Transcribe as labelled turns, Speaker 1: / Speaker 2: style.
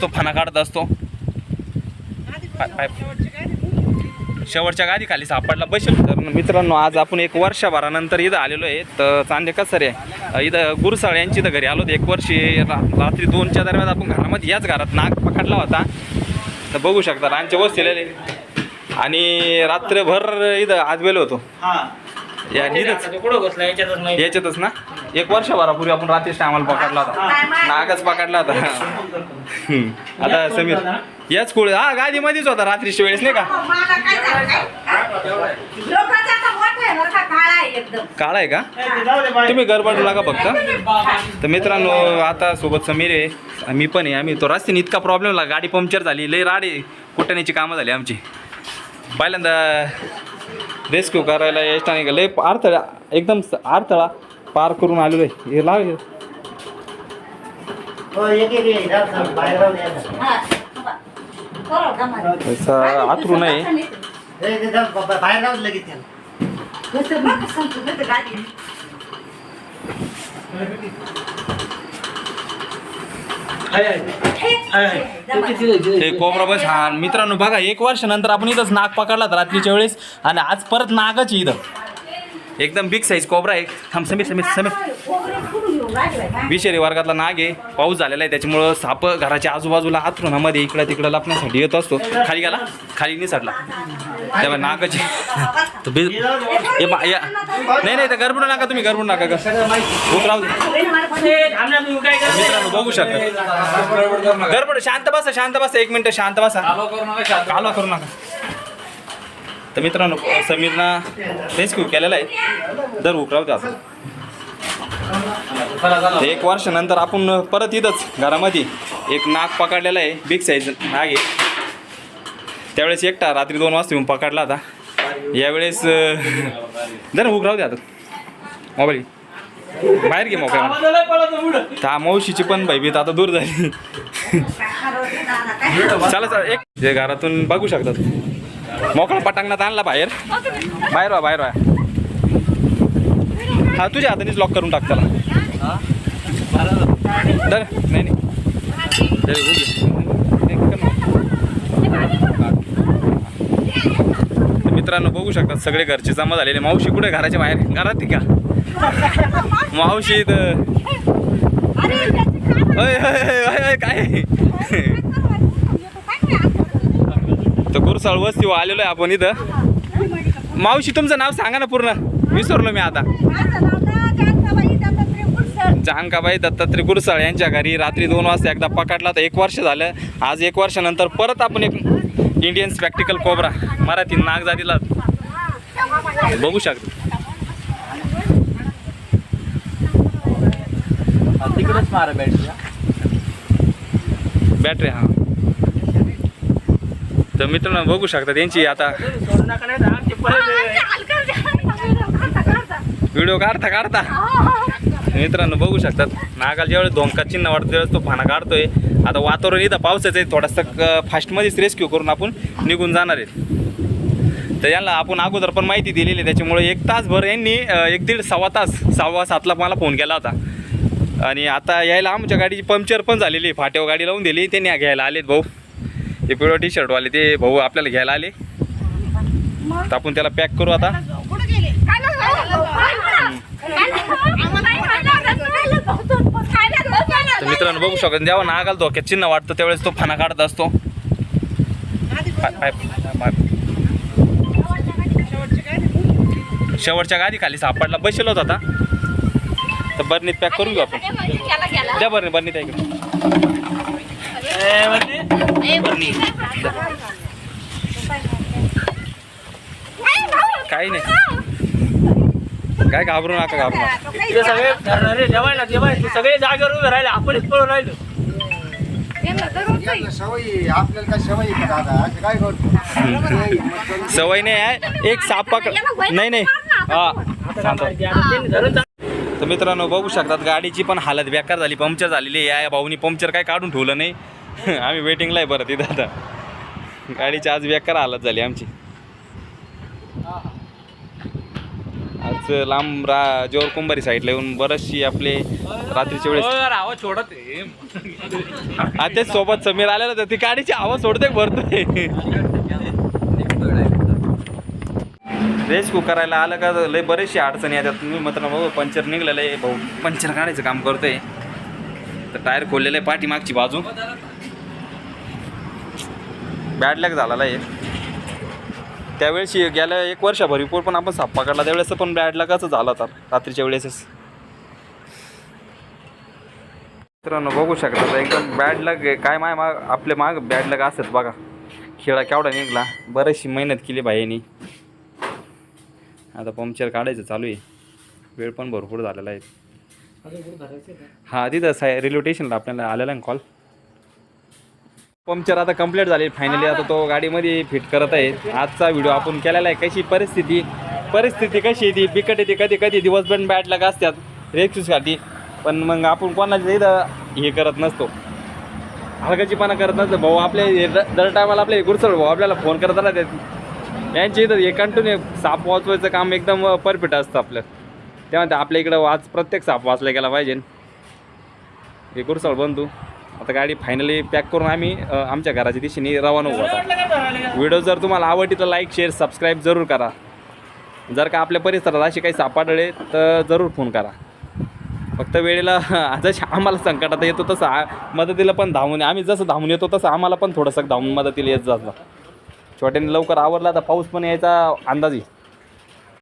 Speaker 1: असतो तो फणा काढत असतो. शेवटच्या गादी खाली सापडला. बसेल तर मित्रांनो आज आपण एक वर्षभरानंतर इथं आलेलो आहे. तर चांदे कसर आहे इथं गुरसाळ यांची इथं घरी आलो होतो. एक वर्षी रात्री दोनच्या दरम्यान आपण घरामध्ये याच घरात नाग पकडला होता. तर बघू शकता रांचे बसलेले आणि रात्रभर इथं आज होतो. या इथंच
Speaker 2: कुठं बसला याच्यातच नाही
Speaker 1: याच्यातच ना? एक वर्षभरापूर्वी आपण रात्री टायमाला पकडला होता. नागच पकडला होता. हम्म. आता समीर याच कुळ हा गादी मध्येच होता रात्रीच्या वेळेस नाही का?
Speaker 3: का, काळा आहे एकदम.
Speaker 1: काळा आहे का? तुम्ही गडबड लागा फक्त. तर मित्रांनो आता सोबत समीर आहे मी पण आहे. आम्ही तो रस्त्याने इतका प्रॉब्लेम झाला गाडी पंक्चर झाली लय राडे कुटण्याची कामं झाली आमची. पहिल्यांदा रेस्क्यू करायला यशटाने लय अडथळा एकदम अडथळा पार करून आलेलो आहे हे लाव हे.
Speaker 2: हो.
Speaker 3: हा,
Speaker 1: आतरू नाही.
Speaker 2: बाहेर जाऊ दे लगेच त्याला.
Speaker 3: कसं बघ, सांगतो ना ते गाडी.
Speaker 2: आहे, आहे.
Speaker 3: हे,
Speaker 1: कोबरा बस हा मित्रांनो बघा एक वर्षानंतर आपण इथंच नाग पकडला रात्रीच्या वेळेस आणि आज परत नागच आहे इथं. एकदम बिग साईज कोबरा आहे. थांब समीर समीर समीर. विषारी वर्गातला नाग आहे. पाऊस झालेला आहे त्याच्यामुळं साप घराच्या आजूबाजूला आथरुणामध्ये इकडं तिकडं लपण्यासाठी येत असतो. खाली गेला? खाली निसटला. तेव्हा नागाची नाही नाही तर गडबड नका तुम्ही गडबड नका का राहू? मित्रांनो बघू शकता. गडबड शांत बसा शांत बसा एक मिनिट शांत बसा. कालवा करू नका तर मित्रांनो समीरना रेस्क्यू केलेला आहे. दर उकराव द्या आता. तर एक वर्षानंतर आपण परत इथंच घरामध्ये. एक नाग पकडलेला आहे बिग साईज नाग आहे. त्यावेळेस एकटा रात्री दोन वाजता येऊन पकडला होता. यावेळेस जर राहू द्या आता. मोबाईल. बाहेर घे मोकळा
Speaker 2: आवाज
Speaker 1: त्या मावशीची पण भयभीत आता दूर झाली. चला चला एक. जे घरातून बघू शकतात मोकळा पटांगणात आणला बाहेर. बाहेर वा बाहेर वा हा तुझ्या हातानेच लॉक करून टाक त्याला. दर नाही नाही. मित्रांनो बघू शकतात सगळे घरचे जमा झालेले. मावशी कुठे घराच्या बाहेर. घरात आहे का? मावशी तर काय? तर गुरसाळ वस्ती आलेलो आहे आपण इथं. मावशी तुमचं नाव सांगा ना पूर्ण. विसरलो मी आता. जहांकाबाई दत्तात्रय गुरसाळ यांच्या घरी रात्री दोन वाजता एकदा पकडला तर एक वर्ष झालं. आज एक वर्षानंतर परत आपण एक इंडियन स्पॅक्टिकल कोबरा मराठी नाग जातीला बघू शकतो.
Speaker 2: तिकडंच मारा बॅटरी
Speaker 1: बॅटरी हा. तर मित्रांनो बघू शकता त्यांची आता
Speaker 2: सोडू नका नाही तर आमचे पहिले
Speaker 1: व्हिडिओ काढता काढता. मित्रांनो बघू शकतात. नागाला ज्यावेळेस धोंका चिन्ह वाढतो त्यावेळेस तो फाना काढतोय. आता वातावरण इथं पावसाचं आहे थोडासा फास्टमध्येच रेस्क्यू करून आपण निघून जाणार आहेत. तर यांना आपण अगोदर पण माहिती दिलेली आहे त्याच्यामुळे एक तासभर यांनी एक दीड सव्वा तास सव्वा सातला मला फोन केला होता. आणि आता यायला आमच्या गाडीची पंक्चर पण झालेली आहे फाट्यावर गाडी लावून दिली त्यांनी घ्यायला आलेत भाऊ. हे पिवळं टी शर्टवाले ते भाऊ आपल्याला घ्यायला आले. तर आपण त्याला पॅक करू आता. तर मित्रांनो बघू शकत जेव्हा नागाला धोक्यात चिन्ह वाटतं त्यावेळेस तो फणा काढत असतो. शेवटच्या गादी खाली सापडला बसेल होता आता. तर बरणीत पॅक करून घेऊ आपण. द्या.
Speaker 2: ए, वरती.
Speaker 1: बरणी काही नाही. काय घाबरू नका घाबरू नका.
Speaker 2: ते सगळे धरणारे जेवायला जेवायला ते सगळे जागेवर उभे राहिले. आपणच पळून राहिलो.
Speaker 4: सवयी आपल्याला काय सवयी का दादा? असं काय करतो?
Speaker 1: सवय नाही आहे. एक साप पकड नाही नाही. हा.
Speaker 2: त्यांनी धरून
Speaker 1: तर मित्रांनो बघू शकतात गाडीची पण हालत बेकार झाली पंक्चर झालेली आहे. या भाऊनी पंक्चर काय काढून ठेवलं नाही. आम्ही वेटिंगला आहे बरं तिथं आता. गाडीची आज बेकार हालत झाली आमची. लांब रा जोर कुंभारी साईडला येऊन बरेचशी आपले रात्रीच्या वेळेस
Speaker 2: आवाज सोडत
Speaker 1: तेच सोबत समीर आलेला तर ती गाडीची आवाज सोडते भरतोय? रेस्क्यू करायला आलं का? लय बरेचशी अडचणी येतात. मी म्हटलं भाऊ पंचर निघलेलं आहे. भाऊ पंचर काढायचं काम करतोय. तर टायर खोललेलं आहे पाठीमागची बाजू. बॅड लॅक झालेला आहे. त्यावेळेस गेल्या एक वर्षाभरीपूर पण आपण साप पकडला. त्यावेळेस पण बॅडला कसं झाला तर रात्रीच्या वेळेसच. मित्रांनो बघू शकता एकदम बॅड लग काय माय माग आपले माग बॅड लग असत बघा. खेळा केवढा निघला. बरीचशी मेहनत केली भाईनी आता पंक्चर काढायचं चालू आहे. वेळ पण भरपूर झालेला आहे. हा तिथं साय रेल्वे स्टेशनला आपल्याला आलेला आहे कॉल पंक्चर आता कंप्लीट झाली फायनली आता तो गाडीमध्ये फिट करत आहे. आजचा व्हिडिओ आपण केलेला आहे कशी परिस्थिती परिस्थिती कशी येते बिकट येते कधी कधी दिवसभर बॅट लाग असतात रेक्सूसाठी पण मग आपण कोणाच्या इथं हे करत नसतो. हलकाचीपणा करत नसतो. भाऊ आपले दर टायमाला आपले गुरसळ भाऊ आपल्याला फोन करत राहतात. यांच्या इथं हे कंटिन्यू साप वाचवायचं काम एकदम परफेक्ट असतं आपलं. त्यामध्ये आपल्या इकडं वाच प्रत्येक साप वाचला गेला पाहिजे. हे गुरसळ बंधू. आता गाडी फायनली पॅक करून आम्ही आमच्या घराच्या दिशेने रवाना होऊ आता व्हिडिओ जर तुम्हाला आवडली तर लाईक शेअर सबस्क्राईब जरूर करा. जर का आपल्या परिसरात अशी काही सापडले तर जरूर फोन करा. फक्त वेळेला जशी आम्हाला संकटात येतो तसं मदतीला पण धावून आम्ही जसं धावून येतो तसं आम्हाला पण थोडंसं धावून मदतीला येत जातं. छोट्याने लवकर आवरला तर पाऊस पण यायचा अंदाज. येईल